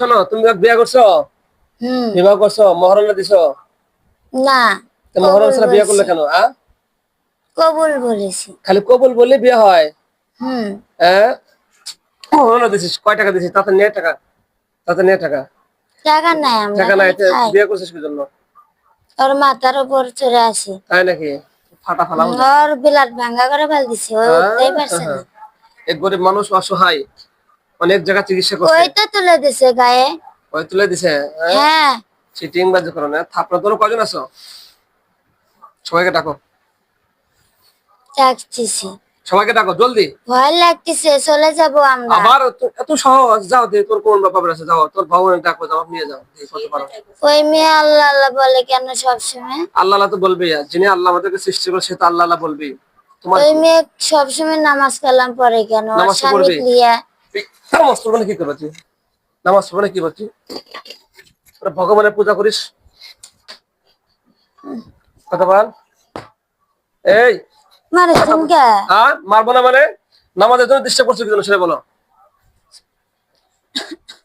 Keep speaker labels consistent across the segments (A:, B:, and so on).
A: শোনো তুমি বিয়ে করছ? বিবাহ করছ? মহারণা দিছো?
B: না
A: তো মহারণা ছাড়া বিয়ে করলে কেন আ?
B: কবুল বলেছি।
A: খালি কবুল বললে বিয়ে হয়?
B: হুম।
A: হ্যাঁ মহারণা দিছিস? কয় টাকা দিছিস? তাতে টাকা। তাতে টাকা।
B: টাকা নাই আমরা
A: টাকা নাই বিয়ে করছিস কি জন্য
B: ওর মাথার উপর চড়ে আসি
A: তাই নাকি? ফাটা ফালা
B: ওর বিলাট ভাঙ্গা করে ফেল দিছি ওই পারছে না।
A: এক গরিব মানুষ অসহায়। অনেক জায়গা চিকিৎসা করছে।
B: ওই তো তুলে দিছে গায়ে।
A: ওই তুলে দিছে? হ্যাঁ? চিটিং বাজি করো না থাপড়া তোর কজন আছো? সবাইকে ডাকো।
B: ডাকতেছি।
A: সবাইকে ডাকো জলদি।
B: ভয় লাগতেছে চলে যাব আমরা।
A: আবার এত- সহজ যাও দে তোর কোন ব্যাপার আছে? যাও তোর ভগবানের ডাকো যাও নিয়ে যাও কত পারো।
B: ওই মেয়ে আল্লাহ আল্লাহ বলে কেন সবসময়?
A: আল্লাহ আল্লাহ তো বলবেই যিনি আল্লাহ আমাদেরকে সৃষ্টি করে সে তো আল্লাহ আল্লাহ বলবেই। তোমার
B: ওই মেয়ে সবসময় নামাজ কালাম পড়ে কেন?
A: নামাজ তো নামাজ পড়বে না কি করবে তুই? নামাজ পড়বে না কি করছি ভগবানের পূজা করিস। কথা বল। এই আর মারবো না মানে? নামাজের জন্য ডিস্টার্ব করছ কি সেটা বলো।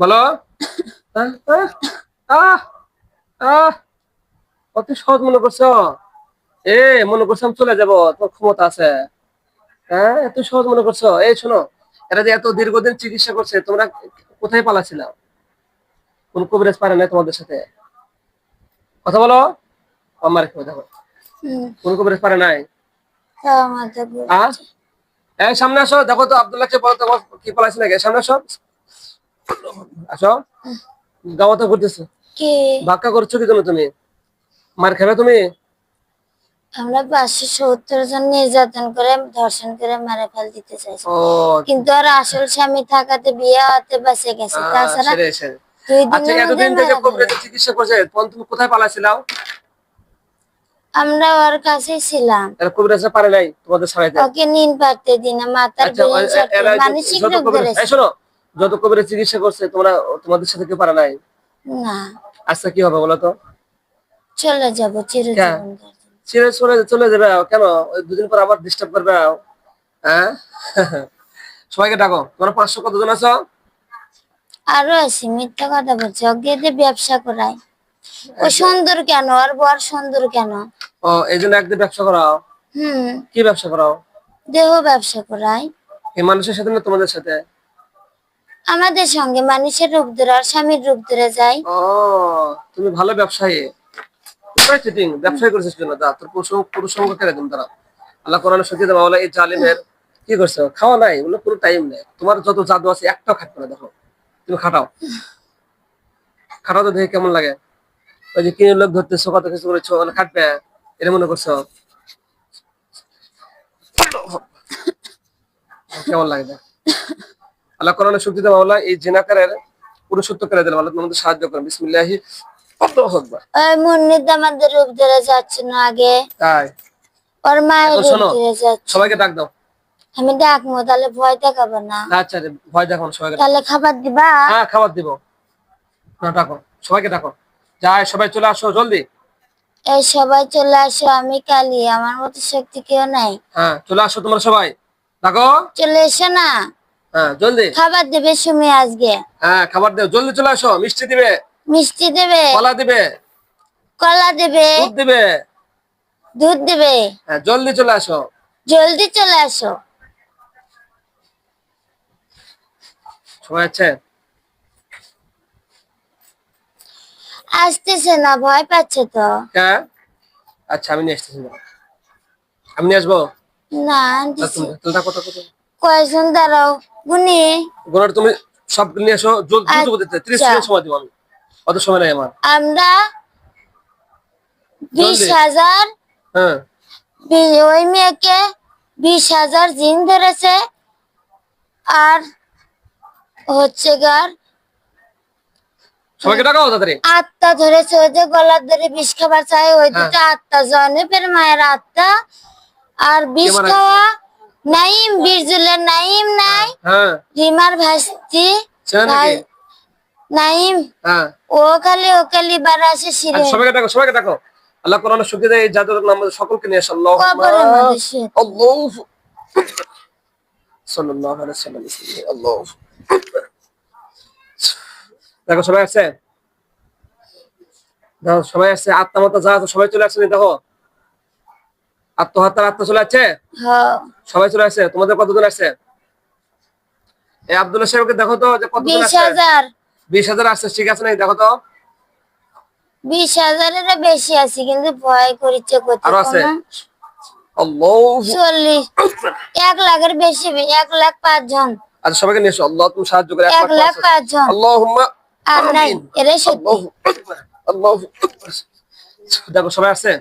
A: বলো। আহ, আহ, আহ, আহ, অতি সহজ মনে করছ? এ মনে করছ আমি চলে যাব তোমার ক্ষমতা আছে। হ্যাঁ এত সহজ মনে করছ? এই শোনো। এরা যে এত দীর্ঘদিন চিকিৎসা করছে তোমরা কোথায় পালাছিল কোন কবিরাজ পারে না তোমাদের সাথে? কথা বলো। আমার কথা বলো? কোন কবিরাজ পারে নাই? এই সামনে আসো। দেখো তো আব্দুল্লাহ কে বলো তো আমার কি পালাইছে নাকি? সামনে আসো। আসো। গাওয়াতে ঘুরতেছে
B: কি?
A: ধাক্কা করছ কি জন্য তুমি? মার খাবে তুমি?
B: আমরা পাঁচশো সত্তর জন নির্যাতন করে ধর্ষণ করে মারে ফেল দিতে চাইছি। কিন্তু আর আসল স্বামী থাকাতে বিয়ে হতে বাঁচে গেছে। তাছাড়া
A: সেরে, সেরে।
B: দুই
A: আচ্ছা
B: দিনের মধ্যে
A: এতদিন থেকে
B: মারা
A: কবিরাজের
B: ফেলে।
A: চিকিৎসা করছে তুমি কোথায় পালাইছিলাও?
B: আমরা ওর কাছেই ছিলাম।
A: কবিরাজরা পারে নাই তোমাদের
B: ওকে নিন পারতে দিন মাথার
A: আচ্ছা
B: মানসিক রোগ ধরেছে
A: শোনো যত কবিরাজ চিকিৎসা করছে তোমরা তোমাদের সাথে কেউ পারে নাই?
B: না।
A: আচ্ছা কি হবে বলো তো?
B: চলে যাব চিরজীবন ধরে।
A: চলে চলে যাবে কেন? দুদিন পর আবার ডিস্টার্ব করবে হ্যাঁ? সবাইকে ডাকো। তোমরা পাঁচশো কতজন আছো?
B: আরও আছি মিথ্যা কথা বলছে। ওকে ব্যবসা করায়। ও সুন্দর কেন? আর বর সুন্দর কেন?
A: ও এই জন্য একদিন ব্যবসা করাও?
B: হুম।
A: কি ব্যবসা করাও?
B: দেহ ব্যবসা করায়।
A: এই মানুষের সাথে না তোমাদের সাথে?
B: আমাদের সঙ্গে মানুষের রূপ ধরে আর স্বামীর রূপ ধরে যায়।
A: ও তুমি ভালো ব্যবসায়ী। চিটিং ব্যবসায়ী করেছিস কেন দা তোর তারা? আল্লাহ কোরআনে এই জালিমের কি করছ? খাওয়া নাই, ওগুলো পুরো টাইম নেই। তোমার যত জাদু আছে, একটাও খাটবে না দেখো। তুমি খাটাও। খাটাও তো দেখে কেমন লাগে। ওই যে কিনে লোক কিছু করেছ খাটবে এটা মনে করছ? কেমন লাগে আল্লাহ কোরআনে শক্তি দেওয়া বলে এই জিনাকারের পুরুষত্ব করে দিলাম আল্লাহ তোমাদের সাহায্য করেন। বিসমিল্লাহি
B: ওই মুন্নির আমাদের রূপ ধরে যাচ্ছে না আগে।
A: তাই?
B: ওর মায়ের রূপ ধরে যাচ্ছে।
A: সবাইকে ডাক দাও।
B: আমি ডাকবো তাহলে ভয় দেখাবো না।
A: আচ্ছা ভয় দেখো সবাইকে
B: তাহলে খাবার দিবা?
A: হ্যাঁ খাবার দিব। না ডাকো সবাইকে ডাকো। যাই সবাই চলে আসো জলদি।
B: এই সবাই চলে আসো আমি কালি আমার মতো শক্তি কেউ নাই।
A: হ্যাঁ চলে আসো তোমরা সবাই। ডাকো।
B: চলে এসো না।
A: হ্যাঁ জলদি।
B: খাবার দেবে সুমি আজকে।
A: হ্যাঁ খাবার দেও জলদি চলে আসো মিষ্টি দিবে।
B: মিষ্টি দেবে।
A: কলা দিবে।
B: কলা দেবে।
A: দুধ দিবে।
B: দুধ দেবে।
A: হ্যাঁ জলদি চলে আসো।
B: জলদি চলে আসো।
A: আছে?
B: আসতেছে না ভয় পাচ্ছে তো।
A: হ্যাঁ? আচ্ছা আমি নিয়ে আসতেছি দাঁড়াও। আমি নিয়ে আসব?
B: না
A: আর
B: আনতেছি।
A: তুমি তুমি ডাকো ডাকো ডাকো।
B: কয়জন দাঁড়াও। গুনি।
A: গোনার তুমি সব নিয়ে আসো জল দ্রুত দিতে। ত্রিশ
B: আচ্ছা।
A: সেকেন্ড সময় দিব আমি। অত সময় নাই আমার?
B: আমরা বিশ হাজার
A: হ্যাঁ।
B: ওই মেয়েকে বিশ হাজার জিন ধরেছে। আর হচ্ছে গার
A: সবাইকে ডাকাও তাড়াতাড়ি।
B: আত্মা ধরেছে ওই যে গলার ধরে বিষ খাবার চাই ওই
A: হ্যাঁ।
B: দুটো আত্মা জয়নেপের মায়ের আত্মা। আর বিষ খাওয়া নাইম বীরজুলের নাইম নাই।
A: হ্যাঁ।
B: রিমার ভাস্তি নাইম
A: হ্যাঁ।
B: ও খালি ও খালি বার আসে সিরে।
A: আচ্ছা, সবাইকে ডাকো সবাইকে ডাকো। আল্লাহ কোরআনে দেয় জাদুর নাম সকলকে নিয়ে আসো আল্লাহ আল্লাহ সাল্লাল্লাহু আলাইহি আল্লাহ দেখো সবাই আসছে? দেখো সবাই আসছে? আত্মা মাত্রা যা আছে সবাই চলে আসছে দেখো। আত্মহত্যার আত্মা চলে আসছে? সবাই চলে আসছে? তোমাদের কতজন আসছে? এই আব্দুল্লাহ সাহেবকে দেখো তো যে কতজন আসছে? বিশ হাজার আসছে ঠিক আছে নাকি? দেখো তো।
B: বিশ হাজারের বেশি আছে কিন্তু ভয় করিচ্ছে
A: আরও আছে?
B: চল্লিশ। এক লাখের বেশি এক লাখ পাঁচ জন
A: আচ্ছা সবাইকে নিয়ে আল্লাহ তুমি সাহায্য করে
B: এক লাখ পাঁচ জন
A: আল্লাহুম্মা
B: আর নাই। এরাই সত্যি।
A: আল্লাহু দেখো সবাই আসছে?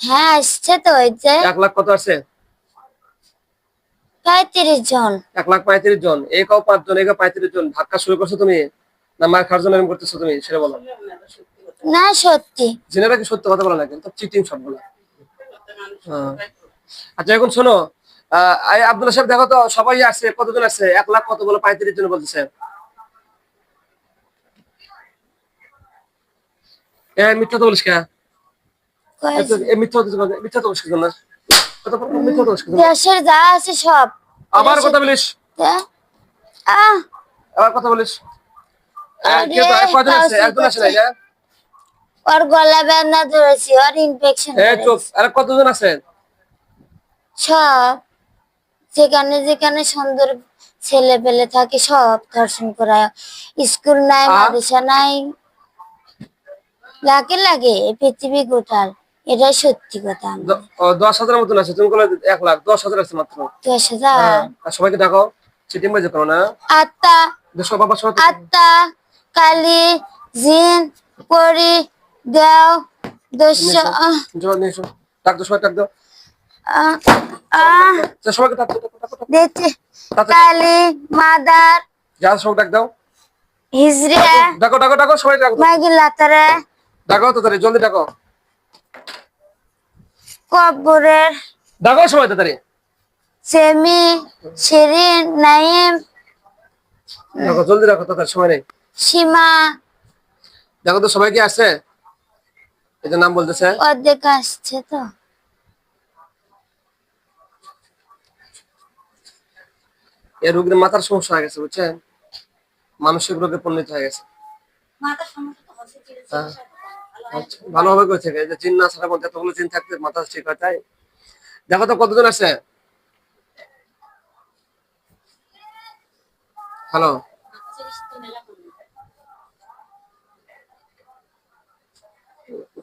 B: হ্যাঁ আসছে তো
A: এক লাখ কত আসছে?
B: পঁয়ত্রিশ জন।
A: এক লাখ পঁয়ত্রিশ জন। এই কাউ পাঁচ জন এই কাউ পঁয়ত্রিশ জন। ধাক্কা শুরু করছ তুমি? না মার খাওয়ার জন্য এরকম করতেছো তুমি? সেটা বলো।
B: না সত্যি।
A: জেনেরা কি সত্য কথা বলা না কিন্তু? চিটিং সবগুলো। হ্যাঁ। আচ্ছা এখন শোনো এই সাহেব দেখো তো সবাই আসছে কতজন আসছে? এক লাখ কত বলে পঁয়ত্রিশ জন বলতেছে। মিথ্যা তো বলিস কে? মিথ্যা মিথ্যা তো বলিস না?
B: দেশের যা আছে সব।
A: আবার কথা বলিস। আবার কথা বলিস।
B: ওর গলা বেদনা ধরেছি ওর ইনফেকশন
A: এ কতজন আছে?
B: সব যেখানে যেখানে সুন্দর ছেলে পেলে থাকে সব দর্শন করায়। স্কুল নাই মাদ্রাসা নাই। লাগে লাগে পৃথিবী গোটাল। এটাই সত্যি কথা
A: দশ হাজার মতন আছে। তুমি বলে এক লাখ দশ হাজার আছে মাত্র।
B: দশ হাজার?
A: হ্যাঁ, সবাইকে দেখো চিটিং বাজে করো না?
B: আত্মা। আত্মা। কালি জিন পরি দেও দস্য
A: জবাব ডাক ডাক দাও। ডাক ডাক দাও, ডাক দাও।
B: দেখছি
A: তাতে-
B: কালি মাদার।
A: যা সবাই ডাক দাও।
B: হিজড়ে।
A: ডাকো ডাকো ডাকো সবাই ডাকো
B: মাগি লাতারে।
A: ডাকো তাড়াতাড়ি জলদি ডাকো। ডাকো সবাই তাড়াতাড়ি
B: সেমি শিরিন নাইম।
A: ডাকো জলদি ডাকো তাড়াতাড়ি সময় নেই।
B: সীমা।
A: দেখো তো সবাই কি আসছে যে নাম বলতেছে।
B: অর্ধেক আসছে তো।
A: এই রোগীর মাথার সমস্যা হয়ে গেছে বুঝছেন? মানসিক রোগে পরিণত হয়ে গেছে। হ্যাঁ। আচ্ছা, ভালোভাবে যে জিন না ছাড়া মধ্যে এতগুলো জিন থাকতে মাথা ঠিক হয় তাই? দেখো তো কতজন আছে? হ্যালো
B: ওমা পাশুর
A: আল্লাহ
B: করছে
A: তুমি সাহায্য সকলকে
B: আশা বোকা ধরছে
A: ইয়া রহমান ইয়া সত্তার ইয়া গফার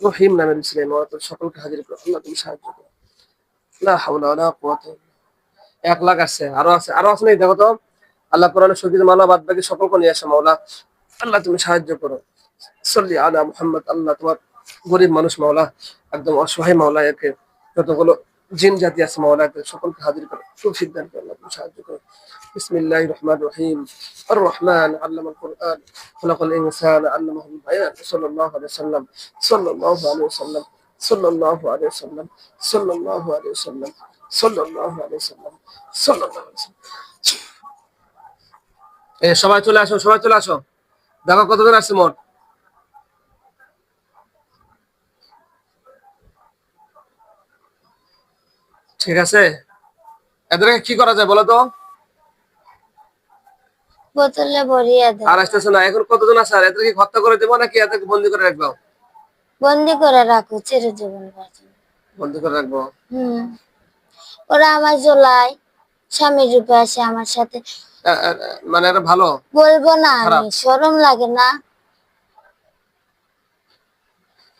A: রহিম নামের সকলকে হাজির করো আল্লাহ তুমি সাহায্য করো। লা হাওলা ওয়ালা কুওয়াতা এক লাখ আছে আরও আছে আরও আছে নাই দেখো তো। আল্লাহ কোরআনে শহীদ মাওলা বাদ বাকি সকলকে নিয়ে আসে মাওলা। আল্লাহ তুমি সাহায্য করো। সল্লি আলা মুহাম্মদ আল্লাহ তোমার গরিব মানুষ মাওলা, একদম অসহায় মাওলা একে, যতগুলো জিন জাতি আছে মাওলা, একে সকলকে হাজির করে তৌফিক সিদ্ধান্ত আল্লাহ সাহায্য করে বিসমিল্লাহির রহমানির রহিম। আর রহমান আল্লামাল কোরআন, খলাকাল ইনসান, আল্লামাহুল বায়ান, সাল্লাল্লাহু আলাইহি সাল্লাম সাল্লাল্লাহু আলাইহি সাল্লাম সাল্লাল্লাহু আলাইহি সাল্লাম সাল্লাল্লাহু আলাইহি সাল্লাম সাল্লাল্লাহু আলাইহি সাল্লাম সাল্লাল্লাহু আলাইহি সাল্লাম এ, সবাই চলে আসো, সবাই চলে আসো। দেখো কতজন আছে মোট? ঠিক আছে? এদেরকে কি করা যায় বলো তো?
B: বোতলে ভরিয়ে দেয়
A: আর আসতেছে না এখন কতজন আছে? আর এদেরকে হত্যা করে দেবো নাকি এদেরকে বন্দি করে রাখব?
B: বন্দি করে রাখো জীবন
A: বন্দি করে রাখব?
B: হম। ওরা আমার স্বামীর রূপে আসে আমার সাথে।
A: মানে এটা ভালো?
B: বলব না আমি শরম লাগে না।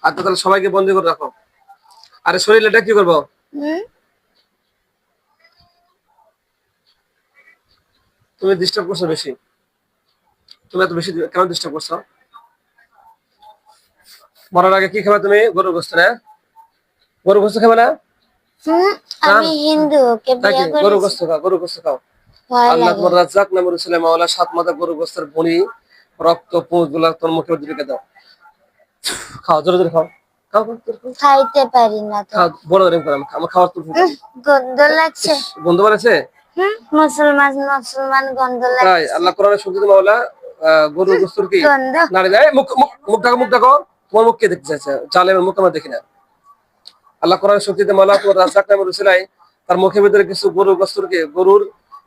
A: আর তো তাহলে সবাইকে বন্দি করে রাখো। আরে শরীর এটা কি করব?
B: হম?
A: তুমি ডিস্টার্ব করছ বেশি। তুমি এত বেশি কেন ডিস্টার্ব করছ? মরার আগে কি খাবে তুমি? গরু গোস্ত না? গরু গোস্ত খাবে না?
B: আমি হিন্দু
A: গরু গোস্ত খাও গরু গোস্ত খাও। আল্লাহ তোমার রাজ্জাক নামে রসুলে মাওলা সাত মাথা গরু গোস্তের বনি রক্তগুলা তোর মুখে দিকে দাও। খাও জোরে জোরে খাও। খাও খাও,
B: খাইতে পারি না
A: বড় করে আমার খাওয়ার তো
B: গন্ধ লাগছে। মুসলমান মুসলমান গন্ধ
A: তাই আল্লাহ কোরআনে শুনতে মাওলা গরুর গোস্তর কি? নারী দেয় মুখ মুখ মুখ মুখ ডাকো তোমার মুখ কে দেখতে চাইছে? জালেমের মুখ আমরা দেখি না। আল্লাহ কোরআন শক্তিতে মালা তোমার রাজাক নামের রসিলাই তার মুখের ভিতরে কিছু গরুর গোস্তর কি? গরুর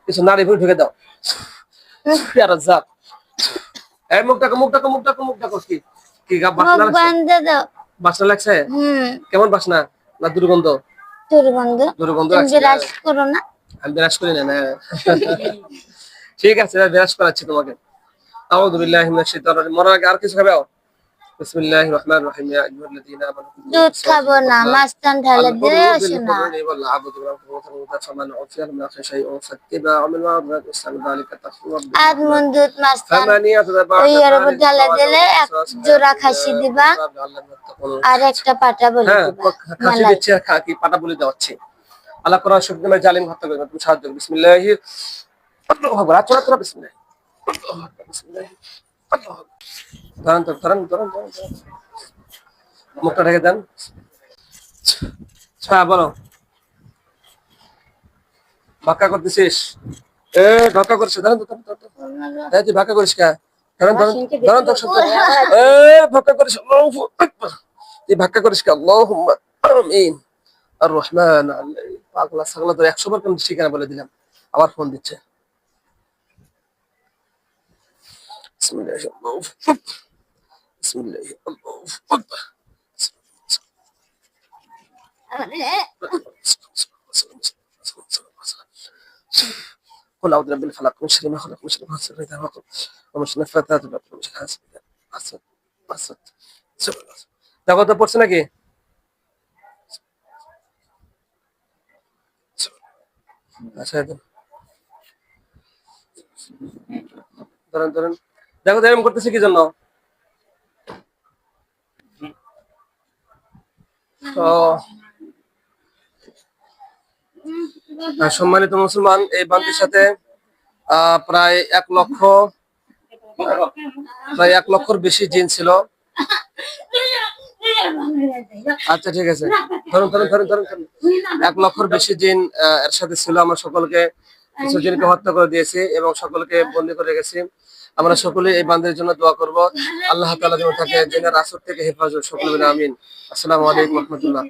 A: কিছু নারী ভুল ঢুকে দাও। এই মুখ ডাকো মুখ মুখ ডাকো মুখ কি? কি বাসনা লাগছে? বাসনা লাগছে? কেমন বাসনা? না দুর্গন্ধ?
B: দুর্গন্ধ।
A: দুর্গন্ধ
B: তুমি করো না।
A: আমি বিরাজ করি না না। ঠিক আছে বিরাজ করাচ্ছি তোমাকে। আর কিছু খাবে বিসমিল্লাহির রহমানির রহিম আইয়ুহাল্লাযীনা আমানু
B: দুধ খাব না মাছ ঢালে দিয়ে আসো না আধ মন দুধ মাছ টান ওই এর উপর ঢালে দিলে এক জোড়া খাসি দিবা আর একটা পাটা বলে
A: হ্যাঁ খাসি দিচ্ছি পাটা বলে দেওয়াচ্ছি আল্লাহ শক্তি মানে জালিম হত্যা করবে তুমি সাহায্য করবে বিসমিল্লাহি। আল্লাহু আকবার। আচ্ছা বিসমিল্লাহি। আল্লাহু আকবার, বিসমিল্লাহি। আল্লাহু আকবার। ধরেন তো ধরেন ধরেন ধরেন ধরেন। মুখটা ঢেকে দেন। হ্যাঁ বলো। ভাক্কা করতেছিস? এ ভাক্কা করছিস ধরেন তো। এই তুই ভাক্কা করিস কে? ধরেন ধরেন ধরেন তো এ ভাক্কা করিস। আল্লাহু আকবার। তুই ভাক্কা করিস কে? আল্লাহুম্মা। আমিন। আর রহমান পাগলা ছাগলা তো একশো বার কেন ঠিকানা বলে দিলাম আবার ফোন দিচ্ছে বিসমিল্লাহি আল্লাহু আকবার। বিসমিল্লাহি আল্লাহু আকবার। قل أعوذ برب الفلق من شر ما خلق من شر غاسق إذا وقب ومن شر النفاثات في العقد ومن شر حاسد إذا حسد حسد দেখো তো পড়ছে নাকি আচ্ছা দেখো এরকম করতেছে কি জন্য? তো সম্মানিত মুসলমান, এই বান্তির সাথে প্রায় এক লক্ষ, প্রায় এক লক্ষর বেশি জিন ছিল। আচ্ছা ঠিক আছে। ধরুন ধরুন ধরুন ধরুন। এক লক্ষর বেশি জিন এর সাথে ছিল। আমরা সকলকে কিছু হত্যা করে দিয়েছি এবং সকলকে বন্দি করে রেখেছি। আমরা সকলে এই বান্দের জন্য দোয়া করব। আল্লাহ তাআলা যেন তাকে জিনের আসর থেকে হেফাজত সকলে আমিন। আসসালামু আলাইকুম রহমতুল্লাহ।